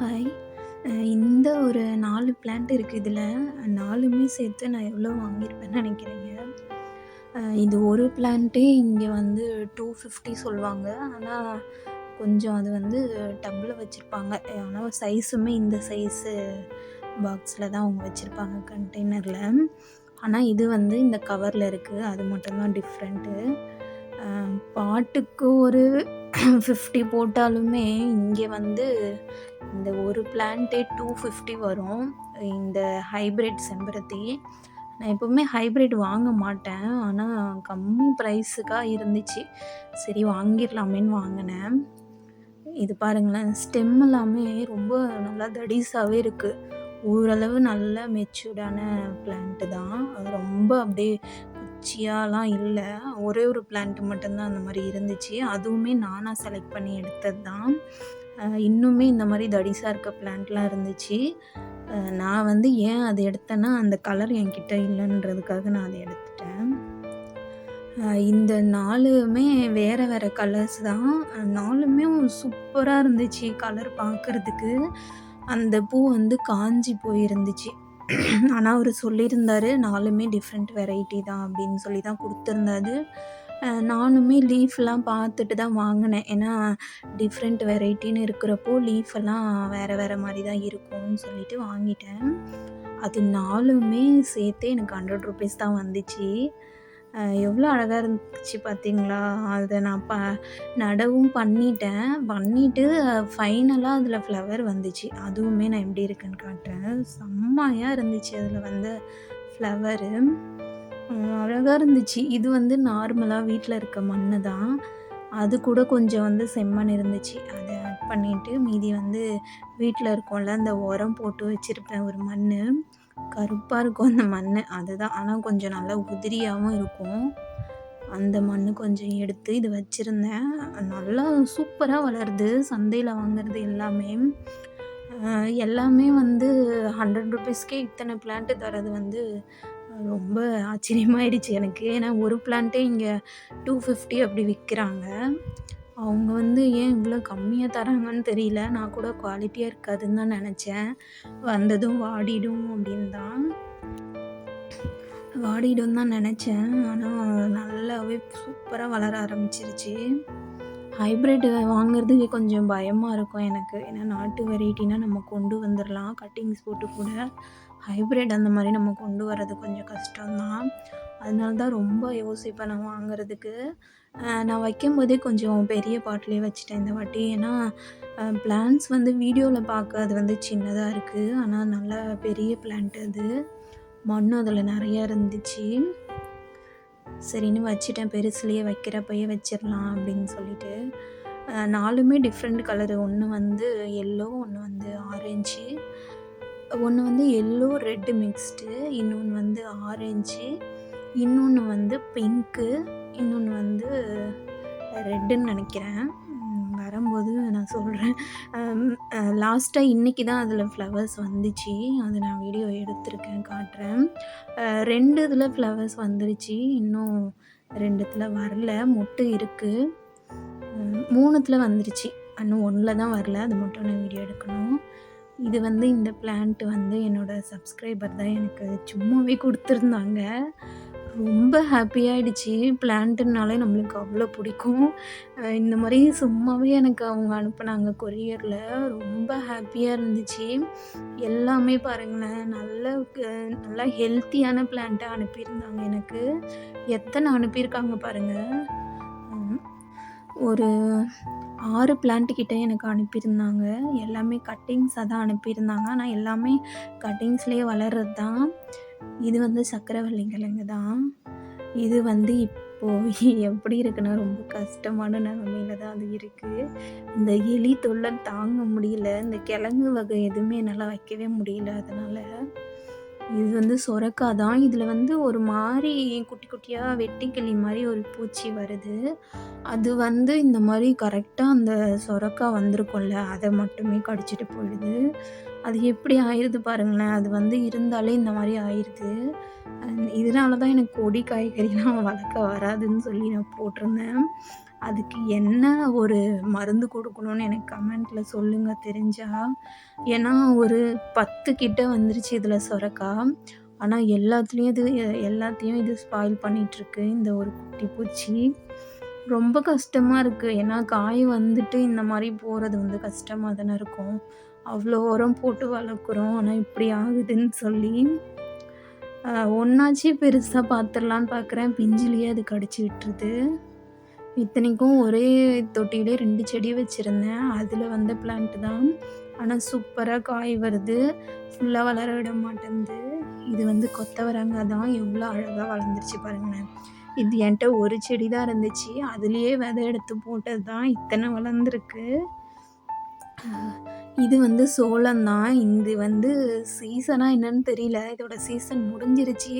Hi இந்த ஒரு நாலு பிளான்ட் இருக்குது இதில் நாலுமே சேர்த்து நான் எவ்வளோ வாங்கியிருப்பேன்னு நினைக்கிறேங்க? இது ஒரு பிளான்ட்டே இங்கே வந்து டூ ஃபிஃப்டி சொல்லுவாங்க. ஆனால் கொஞ்சம் அது வந்து டப்பில் வச்சுருப்பாங்க. ஆனால் சைஸுமே இந்த சைஸு பாக்ஸில் தான் அவங்க வச்சுருப்பாங்க கண்டெய்னரில் ஆனால் இது வந்து இந்த கவரில் இருக்குது அது மட்டும் தான் டிஃப்ரெண்ட்டு. பாட்டுக்கு ஒரு 50 போட்டாலுமே, இங்கே வந்து இந்த ஒரு பிளான்ட்டே 250 வரும். இந்த ஹைபிரிட் செம்பருத்தி. நான் எப்போவுமே ஹைபிரிட் வாங்க மாட்டேன். ஆனால் கம்மி ப்ரைஸுக்காக இருந்துச்சு. சரி வாங்கிடலாமேன்னு வாங்கினேன் இது பாருங்களேன், ஸ்டெம் எல்லாமே ரொம்ப நல்லா தடிசாவே இருக்குது ஓரளவு நல்ல மெச்சூர்டான பிளான்ட்டு தான். அது ரொம்ப அப்படியே குச்சியாலாம் இல்லை ஒரே ஒரு பிளான்ட் மட்டும்தான் அந்த மாதிரி இருந்துச்சு. அதுவுமே நானாக செலக்ட் பண்ணி எடுத்தது தான். இன்னுமே இந்த மாதிரி தடிசாக இருக்க பிளான்ட்லாம் இருந்துச்சு. நான் வந்து ஏன் அதை எடுத்தேன்னா, அந்த கலர் என்கிட்ட இல்லைன்றதுக்காக நான் அதை எடுத்துட்டேன். இந்த நாலுமே வேறு வேறு கலர்ஸ் தான். நாலுமே சூப்பராக இருந்துச்சு கலர் பார்க்கறதுக்கு. அந்த பூ வந்து காஞ்சி போயிருந்துச்சு. ஆனால் அவர் சொல்லியிருந்தாரு, நாலுமே டிஃப்ரெண்ட் வெரைட்டி தான் அப்படின்னு சொல்லி தான் கொடுத்துருந்தாரு நானுமே லீஃப்லாம் பார்த்துட்டு தான் வாங்கினேன் ஏன்னா, டிஃப்ரெண்ட் வெரைட்டின்னு இருக்கிறப்போ, லீஃப் எல்லாம் வேறு மாதிரி தான் இருக்கும்னு சொல்லிட்டு வாங்கிட்டேன். அது நாலுமே சேர்த்தே எனக்கு ஹண்ட்ரட் ருபீஸ் தான் வந்துச்சு. எவ்வளோ அழகாக இருந்துச்சு பார்த்தீங்களா? அதை நான் ப நடவும் பண்ணிட்டேன். பண்ணிவிட்டு ஃபைனலாக அதில் ஃப்ளவர் வந்துச்சு. அதுவுமே நான் எப்படி இருக்குன்னு காட்டுறேன். செம்மையாக இருந்துச்சு அதில் வந்து ஃப்ளவரு. அழகாக இருந்துச்சு. இது வந்து நார்மலாக வீட்டில் இருக்க மண்ணு தான். அது கூட கொஞ்சம் வந்து செம்மண் இருந்துச்சு. அதை ஆட் பண்ணிட்டு, மீதி வந்து வீட்டில் இருக்கும்ல, அந்த உரம் போட்டு வச்சுருப்பேன் ஒரு மண் கருப்பாக இருக்கும் அந்த மண் அதுதான். ஆனால் கொஞ்சம் நல்லா உதிரியாகவும் இருக்கும். அந்த மண் கொஞ்சம் எடுத்து இது வச்சுருந்தேன் நல்லா சூப்பராக வளருது. சந்தையில் வாங்குறது எல்லாமே. எல்லாமே வந்து ரூ. 100க்கே இத்தன பிளான்ட் தர்றது வந்து ரொம்ப ஆச்சரியமாயிடுச்சு எனக்கு. ஏன்னா ஒரு பிளான்ட்டே இங்க 250 அப்படி விற்கிறாங்க அவங்க வந்து ஏன் இவ்வளோ கம்மியாக தராங்கன்னு தெரியல. நான் கூட குவாலிட்டியாக இருக்காதுன்னு தான் நினச்சேன் வந்ததும் வாடிடும் அப்படின்னு தான். வாடிடும் தான் நினச்சேன் ஆனால் நல்லாவே சூப்பராக வளர ஆரம்பிச்சிருச்சு. ஹைபிரிட் வாங்குறதுக்கு கொஞ்சம் பயமாக இருக்கும் எனக்கு. ஏன்னா நாட்டு வெரைட்டினா நம்ம கொண்டு வந்துடலாம் கட்டிங்ஸ் போட்டு கூட. ஹைபிரிட் அந்த மாதிரி நம்ம கொண்டு வர்றது கொஞ்சம் கஷ்டம் தான். அதனால தான் ரொம்ப யோசிப்பேன் நான் வாங்குறதுக்கு. நான் வைக்கும் போதே கொஞ்சம் பெரிய பாட்டிலே வச்சுட்டேன் இந்த வாட்டி. ஏன்னா, பிளான்ஸ் வந்து வீடியோவில் பார்க்க அது வந்து சின்னதாக இருக்குது ஆனால் நல்லா பெரிய பிளான்ட் அது. மண் அதில் நிறையா இருந்துச்சு. சரின்னு வச்சுட்டேன். பெருசுலேயே வைக்கிறப்பயே வச்சிடலாம் அப்படின்னு சொல்லிட்டு. நாலுமே டிஃப்ரெண்ட் கலரு. ஒன்று வந்து எல்லோ, ஒன்று வந்து ஆரஞ்சு. ஒன்று வந்து எல்லோ, ரெட் மிக்ஸ்டு. இன்னொன்று வந்து ஆரஞ்சு. இன்னொன்று வந்து பிங்க்கு. இன்னொன்று வந்து ரெட்டுன்னு நினைக்கிறேன் வரும்போது நான் சொல்கிறேன் லாஸ்ட்டாக இன்றைக்கி தான் அதில் ஃப்ளவர்ஸ் வந்துச்சு. அது நான் வீடியோ எடுத்திருக்கேன் காட்டுறேன். ரெண்டு இதில் ஃப்ளவர்ஸ் வந்துருச்சு. இன்னும் ரெண்டுத்தில் வரல. மொட்டு இருக்குது மூணுத்தில் வந்துருச்சு. இன்னும் ஒன்றில் தான் வரல. அது மட்டும் நான் வீடியோ எடுக்கணும். இது வந்து இந்த பிளான்ட் வந்து என்னோடய சப்ஸ்கிரைபர் தான் எனக்கு சும்மாவே கொடுத்துருந்தாங்க ரொம்ப ஹேப்பி ஆகிடுச்சி பிளான்ட்டுனாலே நம்மளுக்கு அவ்வளோ பிடிக்கும். இந்த மாதிரி சும்மாவே எனக்கு அவங்க அனுப்புனாங்க கொரியரில் ரொம்ப ஹாப்பியாக இருந்துச்சு. எல்லாமே பாருங்களேன், நல்ல நல்லா ஹெல்த்தியான பிளான்ட்டா அனுப்பியிருந்தாங்க எனக்கு. எத்தனை அனுப்பியிருக்காங்க பாருங்கள் ஒரு ஆறு பிளான்ட் கிட்டே எனக்கு அனுப்பியிருந்தாங்க. எல்லாமே கட்டிங்ஸாக தான் அனுப்பியிருந்தாங்க. ஆனால் எல்லாமே கட்டிங்ஸ்லேயே வளர்றது தான். இது வந்து சக்கரவள்ளி கிழங்கு தான். இது வந்து இப்போது எப்படி இருக்குன்னா, ரொம்ப கஷ்டமான நெலைமையில தான் அது இருக்குது இந்த எலி தொல்லை தாங்க முடியல. இந்த கிழங்கு வகை எதுவுமே என்னால் வைக்கவே முடியல அதனால் இது வந்து சொரக்கா தான். இதில் வந்து ஒரு மாதிரி குட்டி குட்டியாக வெட்டிக்கிளி மாதிரி ஒரு பூச்சி வருது. அது வந்து இந்த மாதிரி கரெக்டாக அந்த சொரக்கா வந்திருக்கும்ல, அதை மட்டுமே கடிச்சிட்டு போயிடுது. அது எப்படி ஆயிருது பாருங்களேன். அது வந்து இருந்தாலே இந்த மாதிரி ஆயிடுது இதனால தான் எனக்கு கொடி காய்கறிலாம் வளர்க்க வராதுன்னு சொல்லி நான் போட்டிருந்தேன். அதுக்கு என்ன ஒரு மருந்து கொடுக்கணும்னு எனக்கு கமெண்ட்டில் சொல்லுங்கள் தெரிஞ்சால் ஏன்னா ஒரு பத்து கிட்ட வந்துருச்சு இதில் சுரக்கா. ஆனால் எல்லாத்துலேயும் இது எல்லாத்தையும் இது ஸ்பாயில் பண்ணிகிட்ருக்கு இந்த ஒரு குட்டி பூச்சி. ரொம்ப கஷ்டமாக இருக்குது ஏன்னா காய் வந்துட்டு இந்த மாதிரி போகிறது வந்து கஷ்டமாக தானே இருக்கும். அவ்வளோ உரம் போட்டு வளர்க்குறோம். ஆனால் இப்படி ஆகுதுன்னு சொல்லி ஒன்றாச்சு பெருசாக பார்த்துடலான்னு பார்க்குறேன் பிஞ்சிலேயே அது கடிச்சு விட்டுருது. இத்தனைக்கும் ஒரே தொட்டியிலே ரெண்டு செடி வச்சுருந்தேன். அதில் வந்த பிளான்ட்டு தான். ஆனால் சூப்பராக காய் வருது. ஃபுல்லாக வளர விட மாட்டேங்குது. இது வந்து கொத்தவரங்காய் தான். எவ்வளோ அழகாக வளர்ந்துருச்சு பாருங்களேன். இது என்கிட்ட ஒரு செடி தான் இருந்துச்சு. அதுலேயே விதை எடுத்து போட்டது தான் இத்தனை வளர்ந்துருக்கு. இது வந்து சோளம் தான் இது வந்து சீசனாக என்னன்னு தெரியல. இதோட சீசன் முடிஞ்சிருச்சு.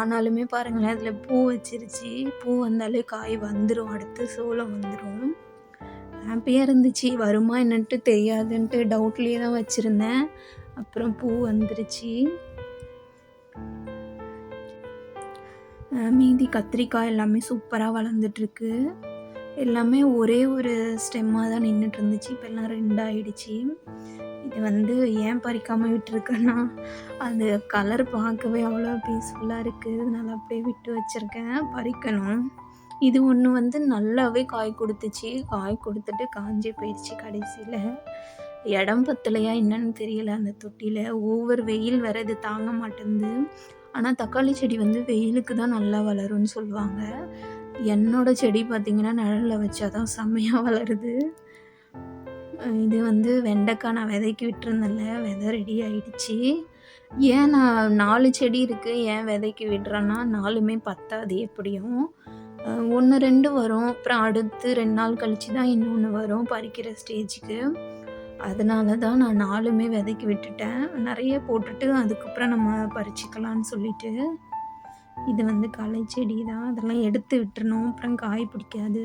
ஆனாலுமே பாருங்களேன் அதில் பூ வச்சிருச்சு. பூ வந்தாலே காய் வந்துடும் அடுத்து சோளம் வந்துடும் ஹாப்பியாக இருந்துச்சு. வருமா என்னன்ட்டு தெரியாதுன்ட்டு டவுட்லேயே தான் வச்சுருந்தேன். அப்புறம் பூ வந்துருச்சு. மீதி கத்திரிக்காய் எல்லாமே சூப்பராக வளர்ந்துட்டுருக்கு. எல்லாமே ஒரே ஒரு ஸ்டெம்மாக தான் நின்றுட்டு இருந்துச்சு இப்போ எல்லாம் ரெண்டாயிடுச்சு. இது வந்து ஏன் பறிக்காமல் விட்டுருக்கேன்னா அது கலர் பார்க்கவே அவ்வளோ பீஸ்ஃபுல்லாக இருக்குது அதனால் அப்படியே விட்டு வச்சுருக்கேன். பறிக்கணும். இது ஒன்று வந்து நல்லாவே காய் கொடுத்துச்சு. காய் கொடுத்துட்டு காஞ்சி போயிடுச்சு கடைசியில். இடம் பத்தலையா என்னன்னு தெரியல. அந்த தொட்டியில் ஓவர் வெயில் வேறு இது தாங்க மாட்டேங்குது. ஆனால் தக்காளி செடி வந்து வெயிலுக்கு தான் நல்லா வளரும்னு சொல்லுவாங்க. என்னோடய செடி பார்த்திங்கன்னா நிழலில் வச்சா தான் செம்மையாக வளருது இது வந்து வெண்டைக்காய் நான் விதைக்கி விட்டுருந்தேன்ல விதை ரெடி ஆகிடுச்சி ஏன் நான் நாலு செடி இருக்குது ஏன் விதைக்கு விடுறேன்னா நாலுமே பத்தாது எப்படியும். ஒன்று ரெண்டு வரும் அப்புறம் அடுத்து ரெண்டு நாள் கழித்து தான் இன்னொன்று வரும் பறிக்கிற ஸ்டேஜுக்கு அதனால தான் நான் நாலுமே விதைக்கி விட்டுட்டேன். நிறைய போட்டுட்டு அதுக்கப்புறம் நம்ம பறிச்சிக்கலான்னு சொல்லிட்டு இது வந்து களை செடி தான். அதெல்லாம் எடுத்து விட்டுறணும். அப்புறம் காய் பிடிக்காது.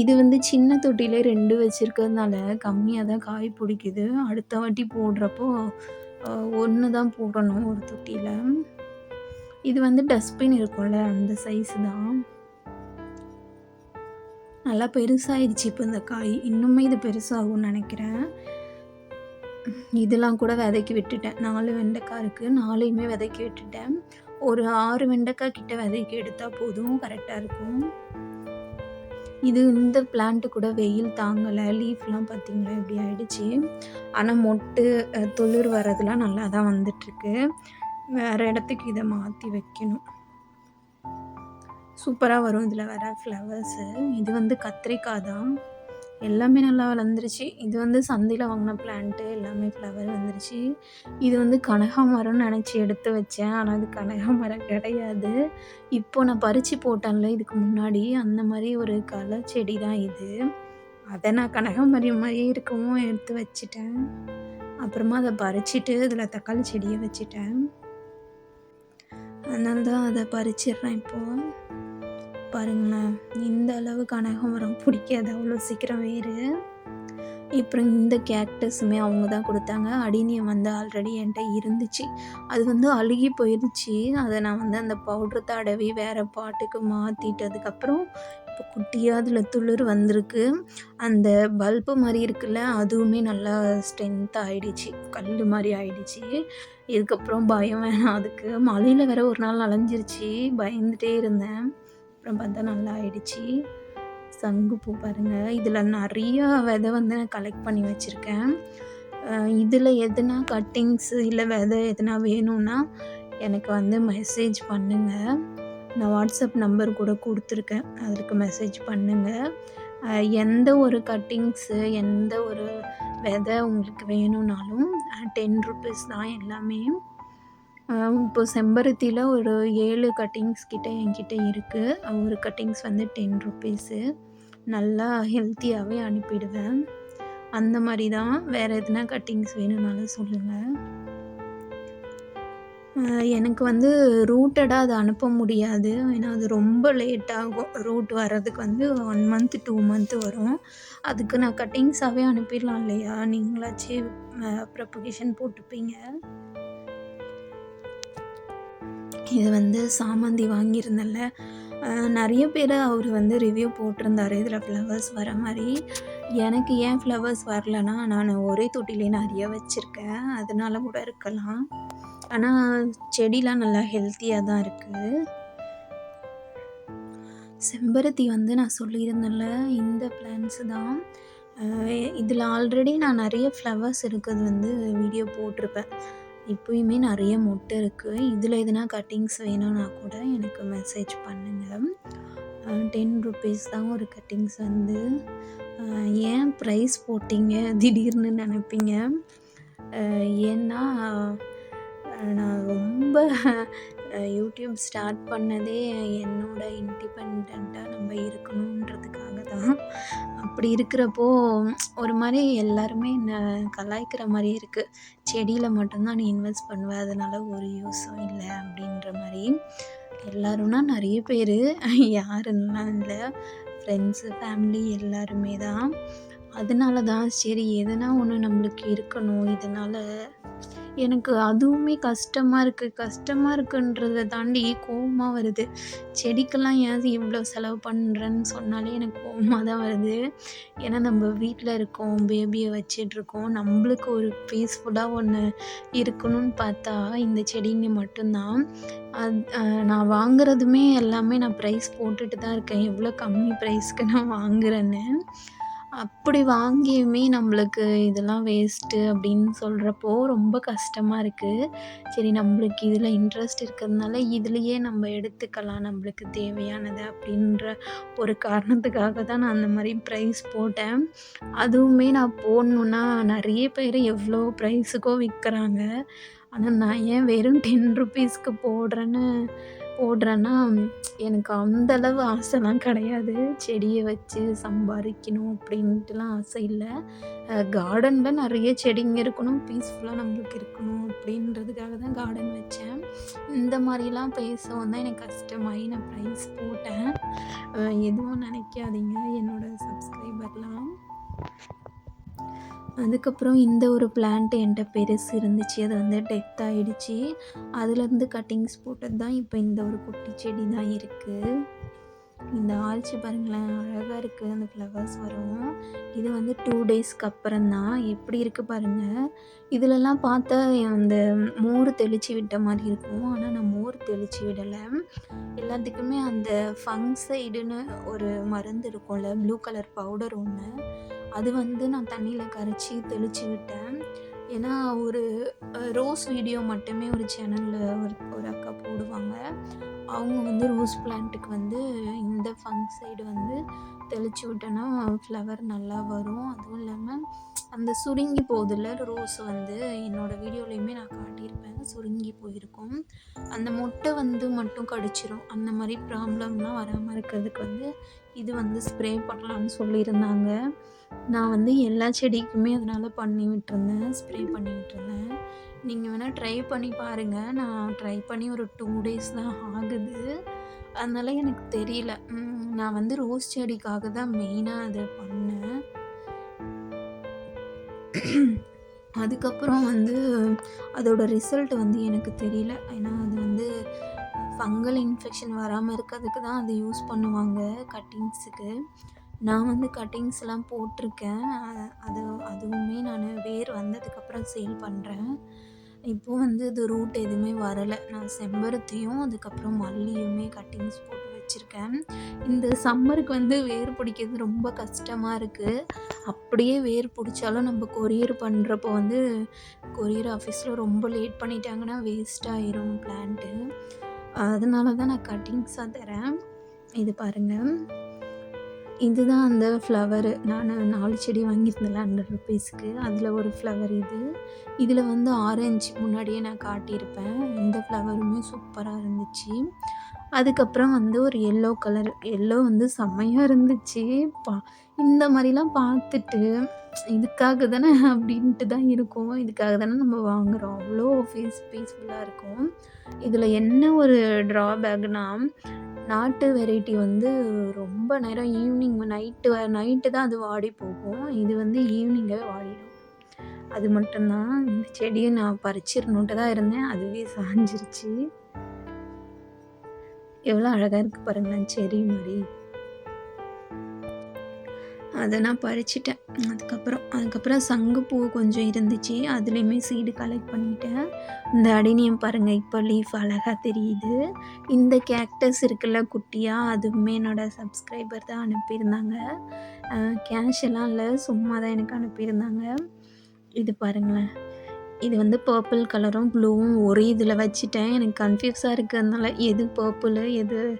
இது வந்து சின்ன தொட்டியில் ரெண்டு வச்சுருக்கிறதுனால கம்மியாக தான் காய் பிடிக்குது. அடுத்த வாட்டி போடுறப்போ ஒன்று தான் போடணும் ஒரு தொட்டியில். இது வந்து டஸ்ட்பின் இருக்கும்ல அந்த சைஸு தான். நல்லா பெருசாகிடுச்சு இப்போ இந்த காய். இன்னுமே இது பெருசாகும்னு நினைக்கிறேன். இதெல்லாம் கூட விதைக்கி விட்டுட்டேன். நாலு வெண்டைக்காய் இருக்குது நாலையுமே விதைக்கி விட்டுட்டேன். ஒரு ஆறு வெண்டைக்காய் கிட்ட விதைக்கு எடுத்தால் போதும் கரெக்டாக இருக்கும். இது இந்த பிளான்ட்டு கூட வெயில் தாங்கலை லீஃப்லாம் பார்த்திங்களா இப்படி ஆயிடுச்சு. ஆனால் மொட்டு துளிர் வர்றதுலாம் நல்லா தான் வந்துட்டுருக்கு. வேறு இடத்துக்கு இதை மாற்றி வைக்கணும். சூப்பராக வரும் இதில் வர ஃப்ளவர்ஸு இது வந்து கத்திரிக்காய் தான். எல்லாமே நல்லா வளர்ந்துருச்சு. இது வந்து சந்தையில் வாங்கின பிளான்ட்டு எல்லாமே ஃப்ளவர் வந்துருச்சு இது வந்து கனகாமரம்னு நினச்சி எடுத்து வச்சேன். ஆனால் அது கனகாமரம் கிடையாது. இப்போ நான் பறித்து போட்டேன்ல இதுக்கு முன்னாடி. அந்த மாதிரி ஒரு களை செடி தான் இது. அதை நான் கனகாமரம் மாதிரியே இருக்கவும் எடுத்து வச்சிட்டேன். அப்புறமா அதை பறிச்சிட்டு இதில் தக்காளி செடியை வச்சிட்டேன். அதனால தான் அதை பறிச்சிடுறேன் இப்போது பாருங்களேன். இந்த அளவு கனகாமரம் பிடிக்காது. அவ்வளோ சீக்கிரம் வேறு. அப்புறம் இந்த கேக்டஸுமே அவங்க தான் கொடுத்தாங்க. அடினியம் வந்து ஆல்ரெடி என்கிட்ட இருந்துச்சு. அது வந்து அழுகி போயிடுச்சு அதை நான் வந்து அந்த பவுட்ரு தடவி வேறு பாட்டுக்கு மாற்றிட்டதுக்கப்புறம் இப்போ குட்டியாக அதில் துளிர் வந்திருக்கு. அந்த பல்பு மாதிரி இருக்குல்ல அதுவுமே நல்லா ஸ்ட்ரென்த் ஆகிடுச்சு கல் மாதிரி ஆகிடுச்சு இதுக்கப்புறம் பயம் வேணாம். அதுக்கு மழையில் வேற ஒரு நாள் அலைஞ்சிருச்சு. பயந்துகிட்டே இருந்தேன். அப்புறம் பார்த்தா நல்லா ஆயிடுச்சு. சங்குப்பூ பாருங்கள் இதில் நிறையா விதை வந்து நான் கலெக்ட் பண்ணி வச்சுருக்கேன். இதில் எதுனா கட்டிங்ஸு இல்லை விதை எதுனா வேணும்னா எனக்கு வந்து மெசேஜ் பண்ணுங்கள் நான் வாட்ஸ்அப் நம்பர் கூட கொடுத்துருக்கேன். அதற்கு மெசேஜ் பண்ணுங்கள் எந்த ஒரு கட்டிங்ஸு எந்த ஒரு விதை உங்களுக்கு வேணும்னாலும் டென் ருபீஸ் தான் எல்லாமே இப்போ செம்பருத்தியில் ஒரு ஏழு கட்டிங்ஸ் கிட்ட என்கிட்ட இருக்குது ஒரு கட்டிங்ஸ் வந்து டென் ருபீஸு நல்லா ஹெல்த்தியாகவே அனுப்பிடுவேன். அந்த மாதிரி தான் வேறு எதுனா கட்டிங்ஸ் வேணும்னாலும் சொல்லுங்கள். எனக்கு வந்து ரூட்டடாக அதை அனுப்ப முடியாது. ஏன்னா அது ரொம்ப லேட் ஆகும். ரூட் வர்றதுக்கு வந்து ஒன் மந்த் டூ மந்த்து வரும். அதுக்கு நான் கட்டிங்ஸாகவே அனுப்பிடலாம் இல்லையா? நீங்களாச்சே ப்ரப்பகேஷன் போட்டுப்பீங்க. இது வந்து சாமந்தி வாங்கியிருந்தேன்ல நிறைய பேர் அவர் வந்து ரிவ்யூ போட்டிருந்தாரு. இதில் ஃப்ளவர்ஸ் வர மாதிரி. எனக்கு ஏன் ஃப்ளவர்ஸ் வரலன்னா நான் ஒரே தொட்டிலே நிறைய வச்சுருக்கேன். அதனால கூட இருக்கலாம். ஆனால் செடிலாம் நல்லா ஹெல்த்தியாக தான் இருக்குது செம்பருத்தி வந்து நான் சொல்லியிருந்தேன்ல இந்த பிளான்ஸ் தான். இதில் ஆல்ரெடி நான் நிறைய ஃப்ளவர்ஸ் இருக்கிறது வந்து வீடியோ போட்டிருப்பேன். இப்போயுமே நிறைய முட்டை இருக்குது இதில் எதுனா கட்டிங்ஸ் வேணும்னா கூட எனக்கு மெசேஜ் பண்ணுங்கள் டென் ருபீஸ் தான் ஒரு கட்டிங்ஸ் வந்து. ஏன் ப்ரைஸ் போட்டிங்க? திடீர்னு நினைப்பீங்க. ஏன்னா நான் ரொம்ப யூடியூப் ஸ்டார்ட் பண்ணதே என்னோட இண்டிபெண்ட்டாக நம்ம இருக்கணுன்றதுக்காக தான் அப்படி இருக்கிறப்போ ஒரு மாதிரி எல்லாருமே என்னை கலாய்க்கிற மாதிரி இருக்குது செடியில் மட்டும்தான் நீ இன்வெஸ்ட் பண்ணுவேன் அதனால் ஒரு யூஸும் இல்லை அப்படின்ற மாதிரி. எல்லோரும்னா நிறைய பேர் யாருன்னா இல்லை. ஃப்ரெண்ட்ஸு ஃபேமிலி எல்லாருமே தான் அதனால தான் சரி எதனா ஒன்று நம்மளுக்கு இருக்கணும். இதனால் எனக்கு அதுவுமே கஷ்டமாக இருக்குது கஷ்டமாக இருக்குன்றத தாண்டி கோவமாக வருது. செடிக்கெல்லாம் ஏன் இவ்வளோ செலவு பண்ணுறேன்னு சொன்னாலே எனக்கு கோவமாக தான் வருது. ஏன்னா நம்ம வீட்டில் இருக்கோம் பேபியை வச்சிட்ருக்கோம். நம்மளுக்கு ஒரு பீஸ்ஃபுல்லாக ஒன்று இருக்கணும்னு பார்த்தா இந்த செடிங்க மட்டும்தான். அது நான் வாங்குறதுமே எல்லாமே நான் ப்ரைஸ் போட்டுட்டு தான் இருக்கேன். எவ்வளோ கம்மி ப்ரைஸ்க்கு நான் வாங்குறேன்னு. அப்படி வாங்கியுமே நம்மளுக்கு இதெல்லாம் வேஸ்ட்டு அப்படின்னு சொல்கிறப்போ ரொம்ப கஷ்டமாக இருக்குது சரி நம்மளுக்கு இதில் இன்ட்ரெஸ்ட் இருக்கிறதுனால இதுலேயே நம்ம எடுத்துக்கலாம் நம்மளுக்கு தேவையானதை அப்படின்ற ஒரு காரணத்துக்காக தான் நான் அந்த மாதிரி ப்ரைஸ் போட்டேன். அதுவுமே நான் போடணுன்னா நிறைய பேர் எவ்வளோ ப்ரைஸுக்கோ விற்கிறாங்க. ஆனால் நான் ஏன் வெறும் டென் ருப்பீஸ்க்கு போடுறேன்னு போடுறேன்னா எனக்கு அந்தளவு ஆசைலாம் கிடையாது. செடியை வச்சு சம்பாதிக்கணும் அப்படின்ட்டுலாம் ஆசை இல்லை. கார்டனில் நிறைய செடிங்க இருக்கணும் பீஸ்ஃபுல்லாக நம்மளுக்கு இருக்கணும் அப்படின்றதுக்காக தான் கார்டன் வச்சேன். இந்த மாதிரிலாம் பேசவும் தான் எனக்கு கஷ்டமாகி நான் ப்ரைஸ் போட்டேன். எதுவும் நினைக்காதீங்க என்னோடய சப்ஸ்கிரைபர்லாம் அதுக்கப்புறம் இந்த ஒரு பிளான்ட் என்கிட்ட பெருசு இருந்துச்சு. அது வந்து டெத் ஆகிடுச்சி அதுலேருந்து கட்டிங்ஸ் போட்டது தான் இப்போ இந்த ஒரு குட்டி செடி தான் இருக்குது இந்த ஆல்ச்சி பாருங்களேன் அழகாக இருக்குது அந்த ஃப்ளவர்ஸ் வரும். இது வந்து டூ டேஸ்க்கு அப்புறம் தான் எப்படி இருக்குது பாருங்கள் இதிலெல்லாம் பார்த்தா அந்த மோர் தெளித்து விட்ட மாதிரி இருக்கும். ஆனால் நான் மோர் தெளித்து விடலை. எல்லாத்துக்குமே அந்த ஃபங்சைடுன்னு ஒரு மருந்து இருக்கும்ல ப்ளூ கலர் பவுடர் ஒன்று அது வந்து நான் தண்ணியில் கரைச்சி தெளித்து விட்டேன். ஏன்னா ஒரு ரோஸ் வீடியோ மட்டுமே ஒரு சேனலில் ஒரு ஒரு அக்கா போடுவாங்க. அவங்க வந்து ரோஸ் பிளான்ட்டுக்கு வந்து இந்த ஃபங்சைடு வந்து தெளித்து விட்டோன்னா ஃப்ளவர் நல்லா வரும். அதுவும் இல்லாமல் அந்த சுருங்கி போகுதுல்ல ரோஸ் வந்து. என்னோடய வீடியோலையுமே நான் காட்டியிருப்பேன். சுருங்கி போயிருக்கும். அந்த மொட்டை வந்து மட்டும் கடிச்சிரும். அந்த மாதிரி ப்ராப்ளம்லாம் வராமல் இருக்கிறதுக்கு வந்து இது வந்து ஸ்ப்ரே பண்ணலான்னு சொல்லியிருந்தாங்க. நான் வந்து எல்லா செடிக்குமே அதனால் பண்ணி விட்டுருந்தேன். ஸ்ப்ரே பண்ணி விட்டுருந்தேன். நீங்கள் வேணால் ட்ரை பண்ணி பாருங்கள் நான் ட்ரை பண்ணி ஒரு டூ டேஸ் தான் ஆகுது. அதனால் எனக்கு தெரியல. நான் வந்து ரோஸ் செடிக்காக தான் மெயினாக அதை பண்ணேன். அதுக்கப்புறம் வந்து அதோட ரிசல்ட் வந்து எனக்கு தெரியல. ஏன்னா அது வந்து ஃபங்கல் இன்ஃபெக்ஷன் வராமல் இருக்கிறதுக்கு தான் அதை யூஸ் பண்ணுவாங்க கட்டிங்ஸுக்கு நான் வந்து கட்டிங்ஸ்லாம் போட்டிருக்கேன். அது அதுவுமே நான் வேர் வந்ததுக்கப்புறம் சேல் பண்ணுறேன் இப்போது வந்து இது ரூட் எதுவுமே வரலை. நான் செம்பருத்தியும் அதுக்கப்புறம் மல்லியுமே கட்டிங்ஸ் போட்டு வச்சுருக்கேன். இந்த சம்மருக்கு வந்து வேர் பிடிக்கிறது ரொம்ப கஷ்டமாக இருக்குது அப்படியே வேர் பிடிச்சாலும் நம்ம கொரியர் பண்ணுறப்போ வந்து கொரியர் ஆஃபீஸில் ரொம்ப லேட் பண்ணிட்டாங்கன்னா வேஸ்ட் ஆயிரும் பிளான்ட்டு அதனால தான் நான் கட்டிங்ஸாக தரேன். இது பாருங்கள் இதுதான் அந்த ஃப்ளவரு நான் நாலு செடி வாங்கியிருந்தேன்ல ஹண்ட்ரட் ருபீஸ்க்கு அதில் ஒரு ஃப்ளவர் இது. இதில் வந்து ஆரஞ்சு முன்னாடியே நான் காட்டியிருப்பேன். இந்த ஃப்ளவருமே சூப்பராக இருந்துச்சு. அதுக்கப்புறம் வந்து ஒரு எல்லோ கலர் எல்லோ வந்து செம்மையாக இருந்துச்சு. பா இந்த மாதிரிலாம் பார்த்துட்டு இதுக்காக தானே அப்படின்ட்டு தான் இருக்கும். இதுக்காக தானே நம்ம வாங்குகிறோம் அவ்வளோ ஃபீஸ் பீஸ்ஃபுல்லாக இருக்கும். இதில் என்ன ஒரு ட்ராபேக்னால் நாட்டு வெரைட்டி வந்து ரொம்ப நேரம் ஈவினிங் நைட்டு நைட்டு தான் அது வாடி போகும். இது வந்து ஈவினிங்காகவே வாடிடும். அது மட்டும்தான் இந்த செடியை நான் பறிச்சிடணுன்ட்டு தான் இருந்தேன். அதுவே சாஞ்சிருச்சு. எவ்வளோ அழகாக இருக்குது பாருங்களேன் செடி மாதிரி. அதை நான் பறிச்சிட்டேன். அதுக்கப்புறம் அதுக்கப்புறம் சங்குப்பூ கொஞ்சம் இருந்துச்சு. அதுலேயுமே சீடு கலெக்ட் பண்ணிட்டேன். இந்த அடினியம் பாருங்கள் இப்போ லீஃப் அழகாக தெரியுது. இந்த கேக்டஸ் இருக்குல்ல குட்டியாக அதுவுமே என்னோடய சப்ஸ்கிரைபர் தான் அனுப்பியிருந்தாங்க. கேஷ் எல்லாம் இல்லை சும்மா தான் எனக்கு அனுப்பியிருந்தாங்க. இது பாருங்களேன். இது வந்து பர்பிள் கலரும் ப்ளூவும் ஒரே இதில் வச்சுட்டேன். எனக்கு கன்ஃபியூஸாக இருக்கிறதுனால எது பர்பிள் எது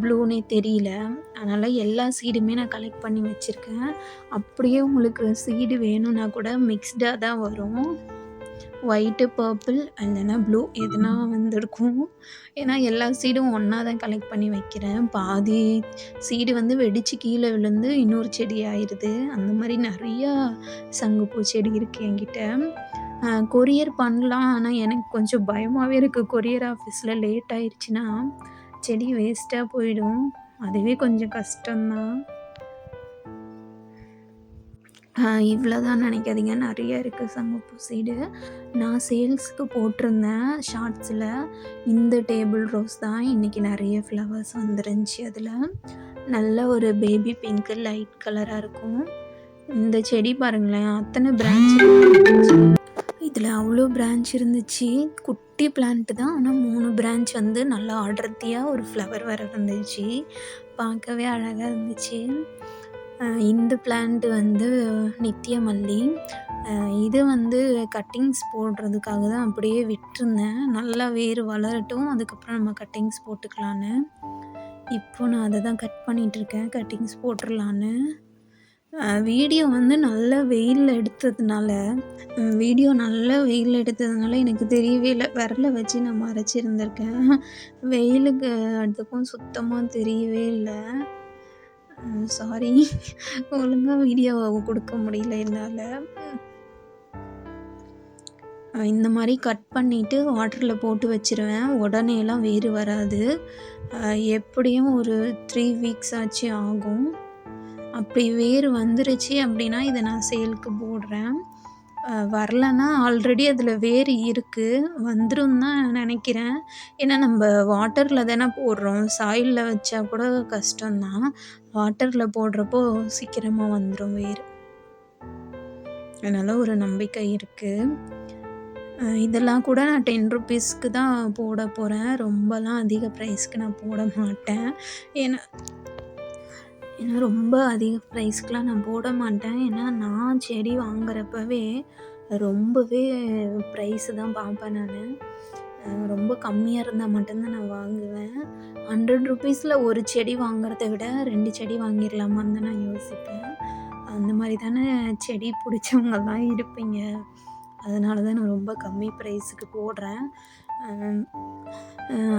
ப்ளூனே தெரியல. அதனால் எல்லா சீடுமே நான் கலெக்ட் பண்ணி வச்சுருக்கேன். அப்படியே உங்களுக்கு சீடு வேணும்னா கூட மிக்ஸ்டாக தான் வரும். ஒயிட்டு பர்பிள் இல்லைன்னா ப்ளூ எதுனா வந்திருக்கும். ஏன்னா எல்லா சீடும் ஒன்றா தான் கலெக்ட் பண்ணி வைக்கிறேன். பாதி சீடு வந்து வெடித்து கீழே விழுந்து இன்னொரு செடி ஆயிடுது அந்த மாதிரி நிறையா சங்குப்பூ செடி இருக்குது என்கிட்ட. கொரியர் பண்ணலாம். ஆனால் எனக்கு கொஞ்சம் பயமாகவே இருக்குது கொரியர் ஆஃபீஸில் லேட் ஆயிடுச்சுன்னா செடி வேஸ்ட்டாக போயிடும். அதுவே கொஞ்சம் கஷ்டம்தான். இவ்வளோ தான் நினைக்காதீங்க. நிறைய இருக்குது சங்கப்பூ சீடு நான் சேல்ஸுக்கு போட்டிருந்தேன் ஷார்ட்ஸில் இந்த டேபிள் ரோஸ் தான் இன்றைக்கி நிறைய ஃப்ளவர்ஸ் வந்துருந்துச்சு அதில். நல்ல ஒரு பேபி பிங்க்கு லைட் கலராக இருக்கும். இந்த செடி பாருங்களேன் அத்தனை பிரான்ச் இதில் அவ்வளோ பிரான்ச் இருந்துச்சு. குட்டி பிளான்ட்டு தான். ஆனால் மூணு பிரான்ச் வந்து நல்லா அடர்த்தியாக ஒரு ஃப்ளவர் வர இருந்துச்சு. பார்க்கவே அழகாக இருந்துச்சு. இந்த பிளான்ட் வந்து நித்திய மல்லி இது வந்து கட்டிங்ஸ் போடுறதுக்காக தான் அப்படியே விட்டுருந்தேன். நல்லா வேர் வளரட்டும். அதுக்கப்புறம் நம்ம கட்டிங்ஸ் போட்டுக்கலான்னு. இப்போ நான் அதை தான் கட் பண்ணிகிட்ருக்கேன் கட்டிங்ஸ் போட்டுடலான்னு வீடியோ வந்து நல்ல வெயிலில் எடுத்ததுனால வீடியோ நல்ல வெயிலில் எடுத்ததுனால எனக்கு தெரியவே இல்லை. விரல வச்சு நான் மறைச்சிருந்திருக்கேன். வெயிலுக்கு அதுக்கும் சுத்தமாக தெரியவே இல்லை. சாரி ஒழுங்காக வீடியோ கொடுக்க முடியல என்னால். இந்த மாதிரி கட் பண்ணிவிட்டு வாட்டரில் போட்டு வச்சுருவேன். உடனேலாம் வேறு வராது. எப்படியும் ஒரு த்ரீ வீக்ஸ் ஆச்சு ஆகும். அப்படி வேர் வந்துருச்சு அப்படின்னா இதை நான் சேலுக்கு போடுறேன். வரலன்னா ஆல்ரெடி அதில் வேர் இருக்குது வந்துடும் தான் நினைக்கிறேன். ஏன்னா நம்ம வாட்டரில் தானே போடுறோம். சாயிலில் வச்சா கூட கஷ்டம்தான். வாட்டரில் போடுறப்போ சீக்கிரமாக வந்துடும் வேர் அதனால் ஒரு நம்பிக்கை இருக்குது இதெல்லாம் கூட நான் டென் ருப்பீஸ்க்கு தான் போட போகிறேன் ரொம்பலாம் அதிக ப்ரைஸ்க்கு நான் போட மாட்டேன். ஏன்னா ஏன்னா ரொம்ப அதிக ப்ரைஸ்க்கெலாம் நான் போட மாட்டேன். ஏன்னா நான் செடி வாங்குறப்பவே ரொம்பவே ப்ரைஸு தான் பார்ப்பேன் நான். ரொம்ப கம்மியாக இருந்தால் மட்டும்தான் நான் வாங்குவேன். ஹண்ட்ரட் ருபீஸில் ஒரு செடி வாங்குறத விட ரெண்டு செடி வாங்கிடலாமான்னு தான் நான் யோசிப்பேன். அந்த மாதிரி தானே செடி பிடிச்சவங்கலாம் இருப்பீங்க. அதனால தான் நான் ரொம்ப கம்மி ப்ரைஸுக்கு போடுறேன்.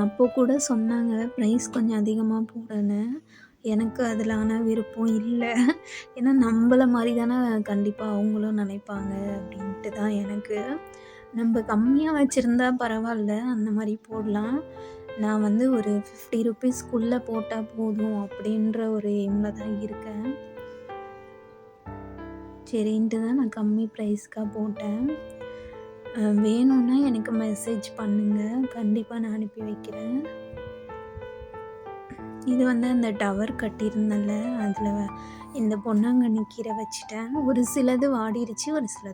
அப்போ கூட சொன்னாங்க ப்ரைஸ் கொஞ்சம் அதிகமாக போடுன்னு. எனக்கு அதில் ஆனால் விருப்பம் இல்லை. ஏன்னா நம்மள மாதிரி தானே கண்டிப்பாக அவங்களும் நினைப்பாங்க அப்படின்ட்டு தான் எனக்கு. நம்ம கம்மியாக வச்சுருந்தா பரவாயில்ல அந்த மாதிரி போடலாம். நான் வந்து ஒரு ஃபிஃப்டி ருப்பீஸ்க்குள்ளே போட்டால் போதும் அப்படின்ற ஒரு எய்மில் தான் இருக்கேன். சரின்ட்டு தான் நான் கம்மி ப்ரைஸ்க்காக போட்டேன். வேணும்னா எனக்கு மெசேஜ் பண்ணுங்கள் கண்டிப்பாக நான் அனுப்பி வைக்கிறேன். இது வந்து அந்த டவர் கட்டியிருந்தேன்ல அதில் இந்த பொன்னாங்கண்ணி கீரை வச்சுட்டேன். ஒரு சிலது வாடிருச்சு ஒரு சிலது